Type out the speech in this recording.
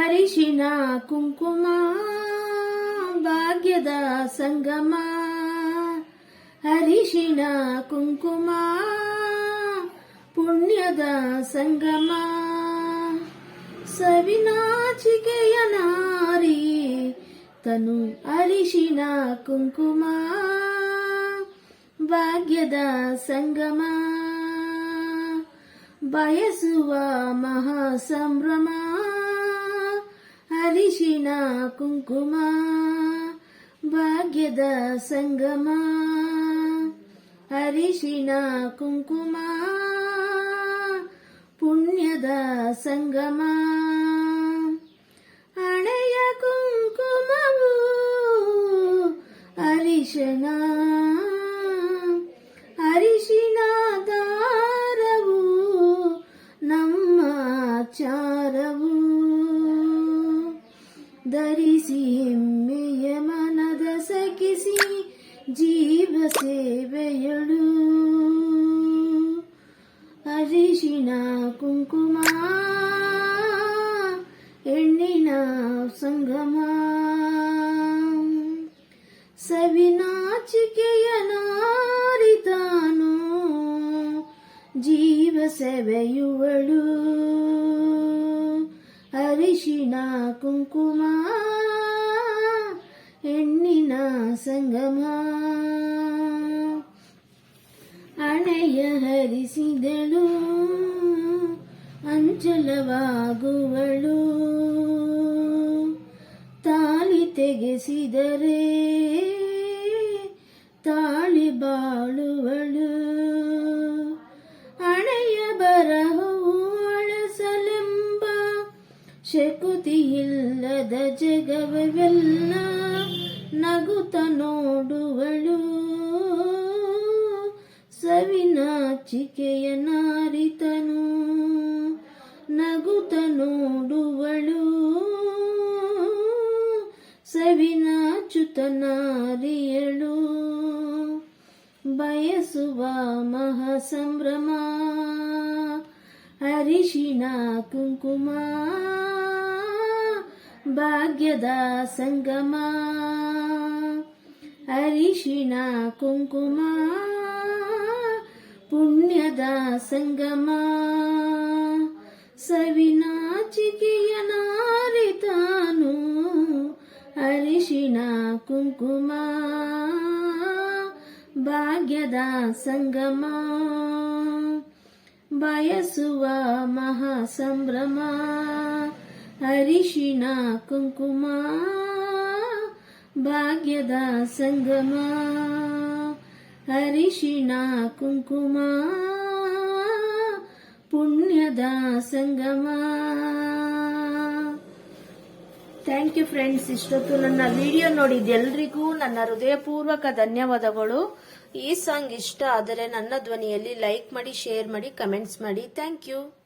ಹರಿಶಿನ ಕುಂಕುಮ, ಭಾಗ್ಯದ ಸಂಗಮ. ಹರಿಶಿನ ಕುಂಕುಮ, ಪುಣ್ಯದ ಸಂಗಮ. ಸವಿನಾಚಿಕೆಯ ನಾರಿ, ತನು ಅರಿಶಿನ ಕುಂಕುಮ, ಭಾಗ್ಯದ ಸಂಗಮ. ಬಯಸುವ ಮಹಾಸಂಭ್ರಮ. ಅರಿಶಿನ ಕುಂಕುಮ ಭಾಗ್ಯದ ಸಂಗಮ ಅರಿಶಿನ ಕುಂಕುಮ ಪುಣ್ಯದ ಸಂಗಮ ಹಣೆಯ ಕುಂಕುಮವು ಅರಿಶಿನ ಅರಿಶಿನ ದಾರವು ನಮ್ಮ ಚಾರವು ಧರಿಸಿ ಹೆಮ್ಮೆಯ ಮನದ ಸಗಿಸಿ ಜೀವ ಸೇವೆಯಳು ಅರಿಶಿನ ಕುಂಕುಮ ಹೆಣ್ಣಿನ ಸಂಗಮ ಸವಿನಾಚಿಕೆಯ ನಾರಿತಾನು ಜೀವ ಸೆವೆಯುವಳು ಅರಿಶಿನ ಕುಂಕುಮ ಹೆಣ್ಣಿನ ಸಂಗಮ. ಅಣೆಯ ಹರಿಸಿದಳು ಅಂಚಲವಾಗುವಳು ತಾಳಿ ತೆಗೆಸಿದರೆ ಶಕುತಿಯಿಲ್ಲದ ಜಗವೆಲ್ಲ ನಗುತ ನೋಡುವಳು. ಸವಿನಾಚಿಕೆಯ ನಾರಿತನು ನಗುತ ನೋಡುವಳು. ಸವಿನಾಚುತ ನಾರಿಯಳು. ಬಯಸುವ ಮಹಾಸಂಭ್ರಮ ಹರಿಶಿಣ ಕುಂಕುಮ. ಭಾಗ್ಯದ ಸಂಗಮ ಅರಿಶಿನ ಕುಂಕುಮ ಪುಣ್ಯದ ಸಂಗಮ ಸವಿನಾಚಿಕೆಯ ನಾರಿತಾನು ಅರಿಶಿನ ಕುಂಕುಮ ಭಾಗ್ಯದ ಸಂಗಮ ಬಯಸುವ ಮಹಾಸಂಭ್ರಮ ಅರಿಶಿನ ಕುಂಕುಮ, ಭಾಗ್ಯದ ಸಂಗಮ. ಅರಿಶಿನ ಕುಂಕುಮ, ಪುಣ್ಯದ ಸಂಗಮ. ಥ್ಯಾಂಕ್ ಯು ಫ್ರೆಂಡ್ಸ್ ಇಷ್ಟೊತ್ತು ನನ್ನ ವಿಡಿಯೋ ನೋಡಿದ ಎಲ್ರಿಗೂ ನನ್ನ ಹೃದಯಪೂರ್ವಕ ಧನ್ಯವಾದಗಳು. ಈ ಸಾಂಗ್ ಇಷ್ಟ ಆದರೆ ನನ್ನ ಧ್ವನಿಯಲ್ಲಿ ಲೈಕ್ ಮಾಡಿ ಶೇರ್ ಮಾಡಿ ಕಮೆಂಟ್ಸ್ ಮಾಡಿ. Thank you